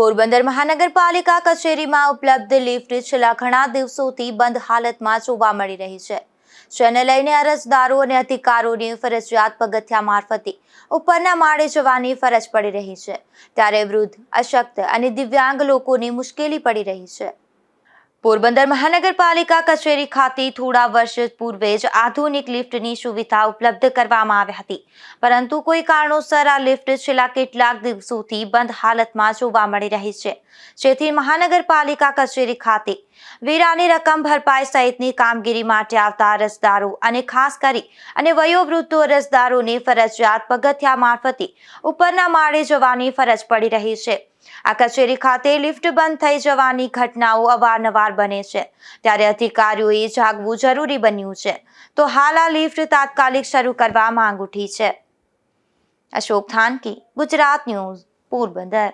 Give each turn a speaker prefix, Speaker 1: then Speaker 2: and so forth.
Speaker 1: પોરબંદર મહાનગરપાલિકા કચેરીમાં ઉપલબ્ધ લિફ્ટ છેલ્લા ઘણા દિવસોથી બંધ હાલતમાં જોવા મળી રહી છે. જેને લઈને અરજદારો અને અધિકારોની ફરજિયાત પગથિયા મારફતે ઉપરના માળે જવાની ફરજ પડી રહી છે. ત્યારે વૃદ્ધ, અશક્ત અને દિવ્યાંગ લોકોની મુશ્કેલી પડી રહી છે. પોરબંદર મહાનગરપાલિકા કચેરી ખાતે થોડા વર્ષ પૂર્વે જ આધુનિક લિફ્ટની સુવિધા ઉપલબ્ધ કરવામાં આવી હતી. પરંતુ કોઈ કારણોસર આ લિફ્ટ છેલ્લા કેટલાક દિવસોથી બંધ હાલતમાં જોવા મળી રહી છે. જેથી મહાનગરપાલિકા કચેરી ખાતે વેરાની રકમ ભરપાઈ સહિતની કામગીરી માટે આવતા અરજદારો અને ખાસ કરી અને વયોવૃદ્ધો અરજદારોને ફરજિયાત પગથિયા મારફતે ઉપરના માળે જવાની ફરજ પડી રહી છે. આ કચેરી ખાતે લિફ્ટ બંધ થઈ જવાની ઘટનાઓ અવારનવાર બને છે. ત્યારે અધિકારીઓએ જાગવું જરૂરી બન્યું છે. તો હાલ આ લિફ્ટ તાત્કાલિક શરૂ કરવા માંગ ઉઠી છે. અશોક થાનકી, ગુજરાત ન્યૂઝ, પોરબંદર.